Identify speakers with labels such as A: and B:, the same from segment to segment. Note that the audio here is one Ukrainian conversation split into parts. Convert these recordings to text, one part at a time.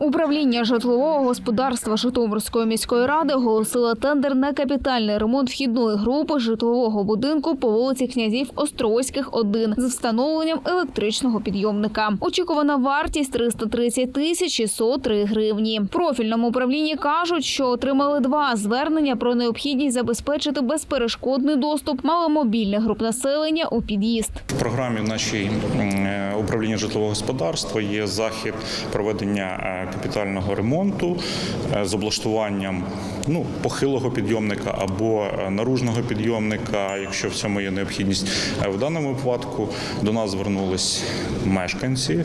A: Управління житлового господарства Житомирської міської ради оголосило тендер на капітальний ремонт вхідної групи житлового будинку по вулиці князів Острозьких 1 з встановленням електричного підйомника. Очікувана вартість 330 тисяч 603 гривні. В профільному управлінні кажуть, що отримали два звернення про необхідність забезпечити безперешкодний доступ маломобільних груп населення у під'їзд.
B: В програмі нашій е, управління житлового господарства є захід проведення е, капітального ремонту е, з облаштуванням ну, похилого підйомника або е, наружного підйомника, якщо в цьому є необхідність. Е, В даному випадку до нас звернулись мешканці.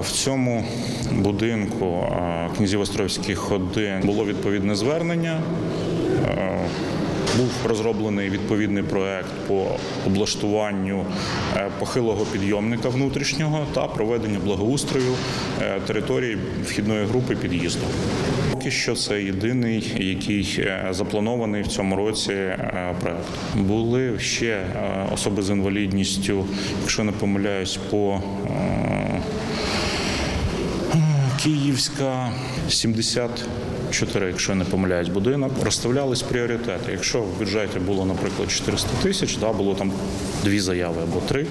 B: В цьому будинку князів Островських 1 було відповідне звернення. Був розроблений відповідний проект по облаштуванню е, похилого підйомника внутрішнього та проведенню благоустрою е, території вхідної групи під'їзду. Поки що це єдиний, який е, запланований в цьому році проект. Були ще особи з інвалідністю, якщо не помиляюсь, по Київська 70 Чотири, якщо я не помиляюсь, будинок, розставлялись пріоритети. Якщо в бюджеті було, наприклад, 400 тисяч, да, було там дві заяви або три.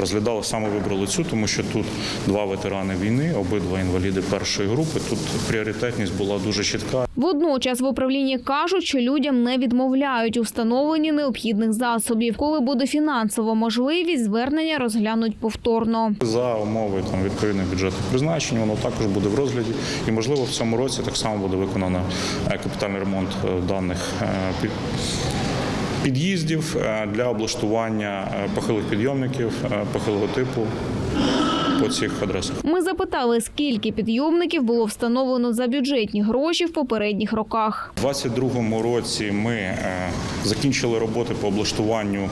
B: Розглядали саме вибрали цю, тому що тут два ветерани війни, обидва інваліди першої групи. Тут пріоритетність була дуже чітка.
A: Водночас в управлінні кажуть, що людям не відмовляють у встановленні необхідних засобів. Коли буде фінансова можливість, звернення розглянуть повторно.
B: За умови там відповідних бюджетних призначень, воно також буде в розгляді, і можливо в цьому році так само буде виконано е, капітальний ремонт е, даних е, під'їздів е, для облаштування е, похилих підйомників е, похилого типу по цих адресах.
A: Ми запитали, скільки підйомників було встановлено за бюджетні гроші в попередніх роках.
B: У 2022 році ми е, закінчили роботи по облаштуванню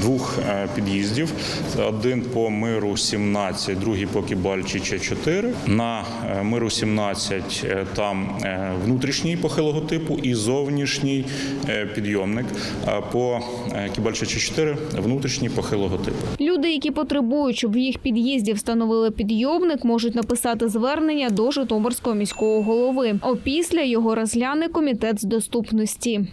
B: двох е, під'їздів. Один по миру 17, другий по Кібальчича 4. На е, миру 17 е, там внутрішній похилого типу і зовнішній підйомник. А по Кібальчича 4 внутрішній похилого типу.
A: Люди, які потребують, щоб в їх під'їзді встановили підйомник, можуть написати звернення до Житомирського міського голови. Опісля його розгляне комітет з доступності.